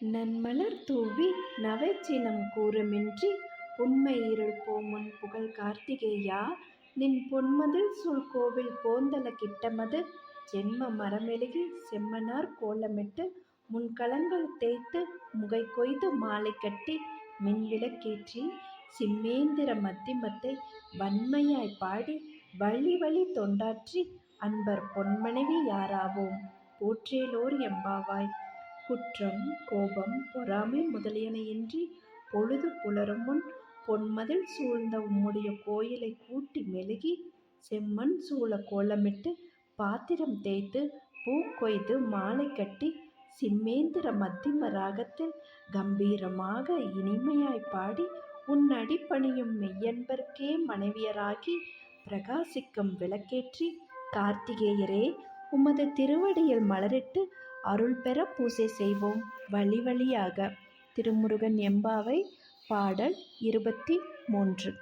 நன்மலர் தூவி நவைச்சினம் கூறமின்றி உண்மை இருள் போமுன் புகழ் கார்த்திகேயா நின் பொன்மதில் சூழ் கோவில் போந்தல கிட்டமது ஜென்ம மரமெழுகி செம்மனார் கோலமிட்டு முன்கலங்கள் தேய்த்து முகை கொய்து மாலை கட்டி மின்விளக்கேற்றி சிம்மேந்திர மத்திமத்தை வன்மையாய் பாடி வழி வழி தொண்டாற்றி அன்பர் பொன்மனைவி யாராவோம்? போற்றேலோர் எம்பாவாய் குற்றம் கோபம் பொறாமை முதலியனையின்றி பொழுது புலரும் முன் பொன்மதில் சூழ்ந்த உம்முடைய கோயிலை கூட்டி மெழுகி செம்மண் சூழ கோலமிட்டு பாத்திரம் தேய்த்து பூ கொய்து மாலை கட்டி சிம்மேந்திர மத்திம ராகத்தில் கம்பீரமாக இனிமையாய் பாடி உன் அடிப்பணியும் மெய்யன்பர்க்கே மனைவியராகி பிரகாசிக்கும் விளக்கேற்றி கார்த்திகேயரே உமது திருவடியில் மலரிட்டு அருள் பெற பூசை செய்வோம். வழி வழியாக திருமுருகன் எம்பாவை பாடல் இருபத்தி மூன்று.